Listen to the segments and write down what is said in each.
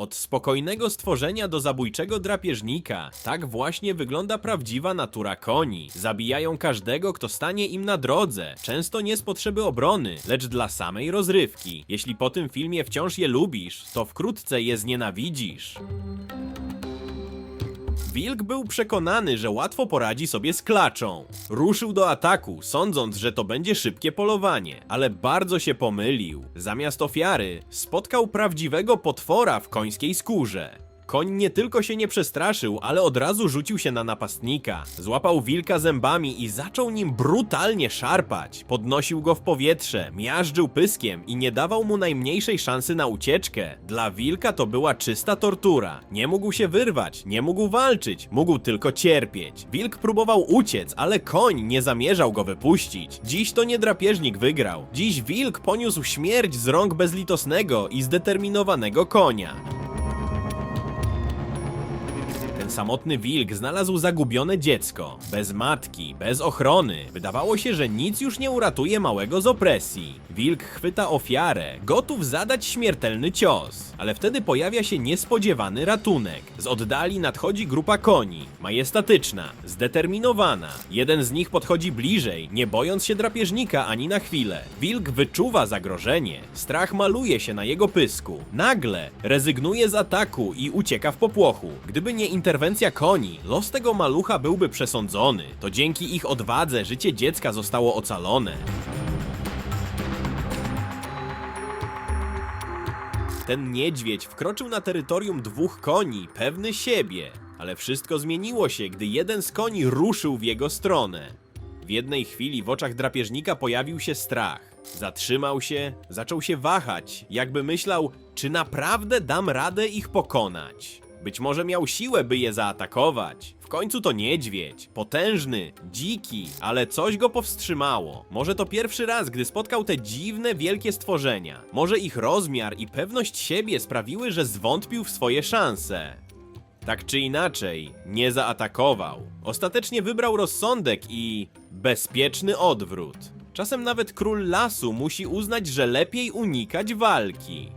Od spokojnego stworzenia do zabójczego drapieżnika. Tak właśnie wygląda prawdziwa natura koni. Zabijają każdego, kto stanie im na drodze. Często nie z potrzeby obrony, lecz dla samej rozrywki. Jeśli po tym filmie wciąż je lubisz, to wkrótce je znienawidzisz. Wilk był przekonany, że łatwo poradzi sobie z klaczą. Ruszył do ataku, sądząc, że to będzie szybkie polowanie, ale bardzo się pomylił. Zamiast ofiary spotkał prawdziwego potwora w końskiej skórze. Koń nie tylko się nie przestraszył, ale od razu rzucił się na napastnika. Złapał wilka zębami i zaczął nim brutalnie szarpać. Podnosił go w powietrze, miażdżył pyskiem i nie dawał mu najmniejszej szansy na ucieczkę. Dla wilka to była czysta tortura. Nie mógł się wyrwać, nie mógł walczyć, mógł tylko cierpieć. Wilk próbował uciec, ale koń nie zamierzał go wypuścić. Dziś to nie drapieżnik wygrał. Dziś wilk poniósł śmierć z rąk bezlitosnego i zdeterminowanego konia. Samotny wilk znalazł zagubione dziecko, bez matki, bez ochrony. Wydawało się, że nic już nie uratuje małego z opresji. Wilk chwyta ofiarę, gotów zadać śmiertelny cios, ale wtedy pojawia się niespodziewany ratunek. Z oddali nadchodzi grupa koni, majestatyczna, zdeterminowana. Jeden z nich podchodzi bliżej, nie bojąc się drapieżnika ani na chwilę. Wilk wyczuwa zagrożenie, strach maluje się na jego pysku. Nagle rezygnuje z ataku i ucieka w popłochu. Gdyby nie interwencja koni, los tego malucha byłby przesądzony. To dzięki ich odwadze życie dziecka zostało ocalone. Ten niedźwiedź wkroczył na terytorium dwóch koni, pewny siebie. Ale wszystko zmieniło się, gdy jeden z koni ruszył w jego stronę. W jednej chwili w oczach drapieżnika pojawił się strach. Zatrzymał się, zaczął się wahać, jakby myślał, czy naprawdę dam radę ich pokonać. Być może miał siłę, by je zaatakować. W końcu to niedźwiedź, potężny, dziki, ale coś go powstrzymało. Może to pierwszy raz, gdy spotkał te dziwne, wielkie stworzenia. Może ich rozmiar i pewność siebie sprawiły, że zwątpił w swoje szanse. Tak czy inaczej, nie zaatakował. Ostatecznie wybrał rozsądek i bezpieczny odwrót. Czasem nawet król lasu musi uznać, że lepiej unikać walki.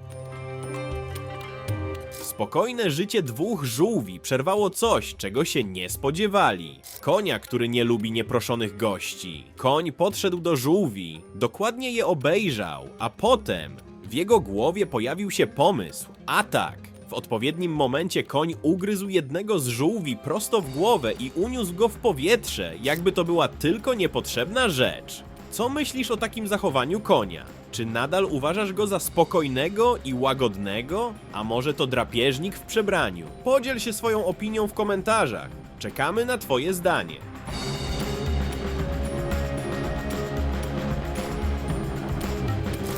Spokojne życie dwóch żółwi przerwało coś, czego się nie spodziewali. Konia, który nie lubi nieproszonych gości. Koń podszedł do żółwi, dokładnie je obejrzał, a potem w jego głowie pojawił się pomysł atak. W odpowiednim momencie koń ugryzł jednego z żółwi prosto w głowę i uniósł go w powietrze, jakby to była tylko niepotrzebna rzecz. Co myślisz o takim zachowaniu konia? Czy nadal uważasz go za spokojnego i łagodnego? A może to drapieżnik w przebraniu? Podziel się swoją opinią w komentarzach. Czekamy na Twoje zdanie.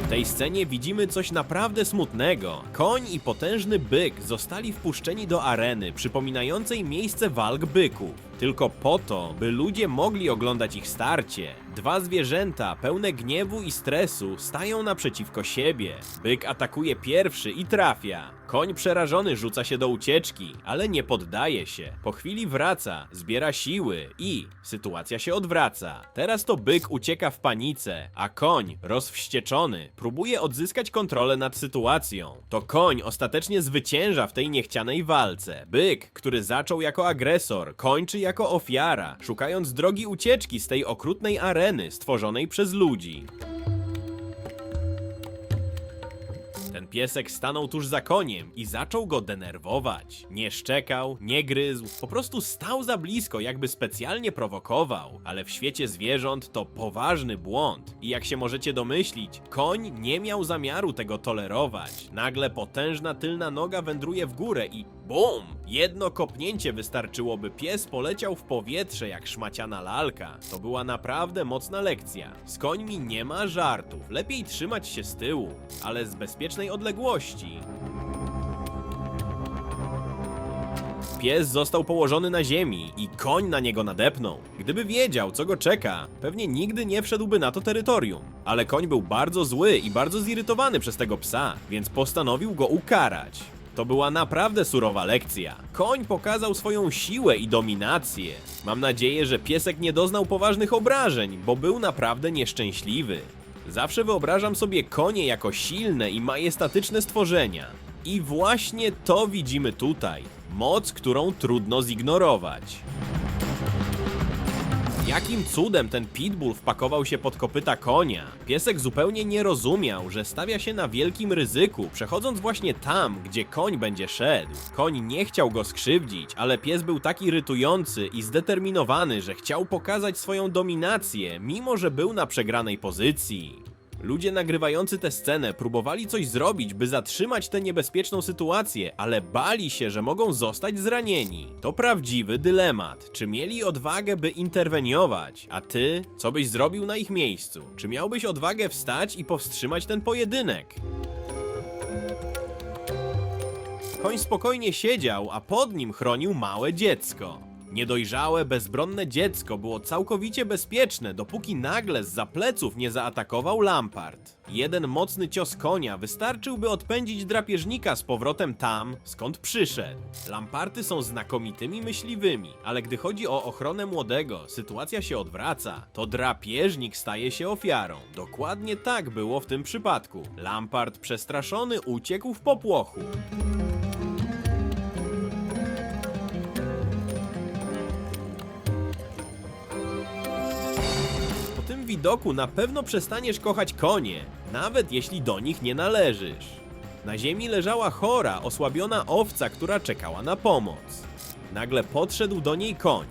W tej scenie widzimy coś naprawdę smutnego. Koń i potężny byk zostali wpuszczeni do areny przypominającej miejsce walk byków. Tylko po to, by ludzie mogli oglądać ich starcie. Dwa zwierzęta pełne gniewu i stresu stają naprzeciwko siebie. Byk atakuje pierwszy i trafia. Koń przerażony rzuca się do ucieczki, ale nie poddaje się. Po chwili wraca, zbiera siły i sytuacja się odwraca. Teraz to byk ucieka w panice, a koń, rozwścieczony, próbuje odzyskać kontrolę nad sytuacją. To koń ostatecznie zwycięża w tej niechcianej walce. Byk, który zaczął jako agresor, kończy jako ofiara, szukając drogi ucieczki z tej okrutnej areny stworzonej przez ludzi. Ten piesek stanął tuż za koniem i zaczął go denerwować. Nie szczekał, nie gryzł, po prostu stał za blisko, jakby specjalnie prowokował. Ale w świecie zwierząt to poważny błąd. I jak się możecie domyślić, koń nie miał zamiaru tego tolerować. Nagle potężna tylna noga wędruje w górę i BUM! Jedno kopnięcie wystarczyło, by pies poleciał w powietrze jak szmaciana lalka. To była naprawdę mocna lekcja. Z końmi nie ma żartów. Lepiej trzymać się z tyłu, ale z bezpiecznej odległości. Pies został położony na ziemi i koń na niego nadepnął. Gdyby wiedział, co go czeka, pewnie nigdy nie wszedłby na to terytorium. Ale koń był bardzo zły i bardzo zirytowany przez tego psa, więc postanowił go ukarać. To była naprawdę surowa lekcja. Koń pokazał swoją siłę i dominację. Mam nadzieję, że piesek nie doznał poważnych obrażeń, bo był naprawdę nieszczęśliwy. Zawsze wyobrażam sobie konie jako silne i majestatyczne stworzenia. I właśnie to widzimy tutaj. Moc, którą trudno zignorować. Jakim cudem ten pitbull wpakował się pod kopyta konia? Piesek zupełnie nie rozumiał, że stawia się na wielkim ryzyku, przechodząc właśnie tam, gdzie koń będzie szedł. Koń nie chciał go skrzywdzić, ale pies był tak irytujący i zdeterminowany, że chciał pokazać swoją dominację, mimo że był na przegranej pozycji. Ludzie nagrywający tę scenę próbowali coś zrobić, by zatrzymać tę niebezpieczną sytuację, ale bali się, że mogą zostać zranieni. To prawdziwy dylemat. Czy mieli odwagę, by interweniować? A ty? Co byś zrobił na ich miejscu? Czy miałbyś odwagę wstać i powstrzymać ten pojedynek? Koń spokojnie siedział, a pod nim chronił małe dziecko. Niedojrzałe, bezbronne dziecko było całkowicie bezpieczne, dopóki nagle z pleców nie zaatakował Lampard. Jeden mocny cios konia wystarczyłby odpędzić drapieżnika z powrotem tam, skąd przyszedł. Lamparty są znakomitymi myśliwymi, ale gdy chodzi o ochronę młodego, sytuacja się odwraca. To drapieżnik staje się ofiarą. Dokładnie tak było w tym przypadku. Lampard przestraszony uciekł w popłochu. Widoku na pewno przestaniesz kochać konie, nawet jeśli do nich nie należysz. Na ziemi leżała chora, osłabiona owca, która czekała na pomoc. Nagle podszedł do niej koń.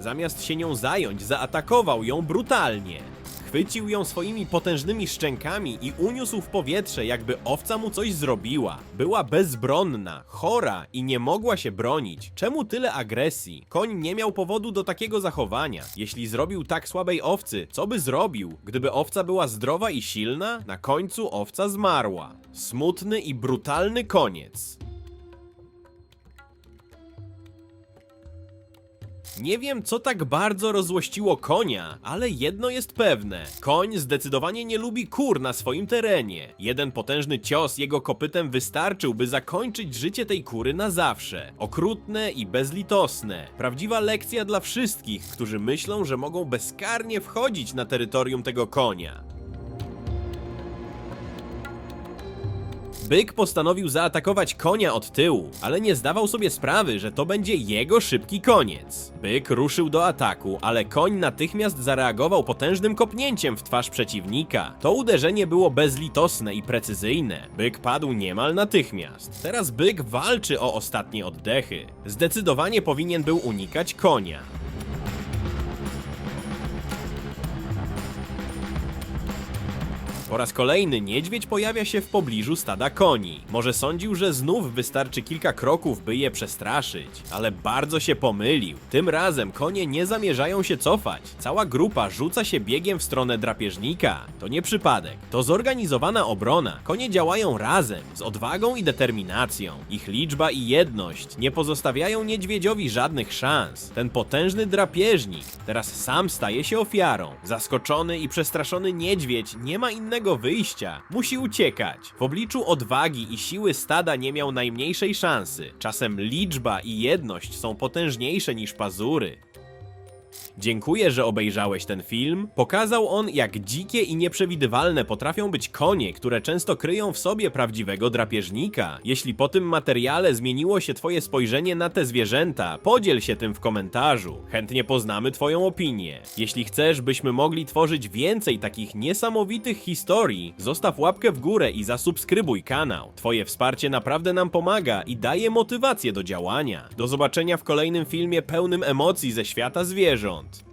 Zamiast się nią zająć, zaatakował ją brutalnie. Chwycił ją swoimi potężnymi szczękami i uniósł w powietrze, jakby owca mu coś zrobiła. Była bezbronna, chora i nie mogła się bronić. Czemu tyle agresji? Koń nie miał powodu do takiego zachowania. Jeśli zrobił tak słabej owcy, co by zrobił? Gdyby owca była zdrowa i silna, na końcu owca zmarła. Smutny i brutalny koniec. Nie wiem, co tak bardzo rozłościło konia, ale jedno jest pewne. Koń zdecydowanie nie lubi kur na swoim terenie. Jeden potężny cios jego kopytem wystarczył, by zakończyć życie tej kury na zawsze. Okrutne i bezlitosne. Prawdziwa lekcja dla wszystkich, którzy myślą, że mogą bezkarnie wchodzić na terytorium tego konia. Byk postanowił zaatakować konia od tyłu, ale nie zdawał sobie sprawy, że to będzie jego szybki koniec. Byk ruszył do ataku, ale koń natychmiast zareagował potężnym kopnięciem w twarz przeciwnika. To uderzenie było bezlitosne i precyzyjne. Byk padł niemal natychmiast. Teraz byk walczy o ostatnie oddechy. Zdecydowanie powinien był unikać konia. Po raz kolejny niedźwiedź pojawia się w pobliżu stada koni. Może sądził, że znów wystarczy kilka kroków, by je przestraszyć, ale bardzo się pomylił. Tym razem konie nie zamierzają się cofać. Cała grupa rzuca się biegiem w stronę drapieżnika. To nie przypadek, to zorganizowana obrona. Konie działają razem, z odwagą i determinacją. Ich liczba i jedność nie pozostawiają niedźwiedziowi żadnych szans. Ten potężny drapieżnik teraz sam staje się ofiarą. Zaskoczony i przestraszony niedźwiedź nie ma innego wyjścia. Musi uciekać. W obliczu odwagi i siły stada nie miał najmniejszej szansy. Czasem liczba i jedność są potężniejsze niż pazury. Dziękuję, że obejrzałeś ten film. Pokazał on, jak dzikie i nieprzewidywalne potrafią być konie, które często kryją w sobie prawdziwego drapieżnika. Jeśli po tym materiale zmieniło się Twoje spojrzenie na te zwierzęta, podziel się tym w komentarzu. Chętnie poznamy Twoją opinię. Jeśli chcesz, byśmy mogli tworzyć więcej takich niesamowitych historii, zostaw łapkę w górę i zasubskrybuj kanał. Twoje wsparcie naprawdę nam pomaga i daje motywację do działania. Do zobaczenia w kolejnym filmie pełnym emocji ze świata zwierząt. Front.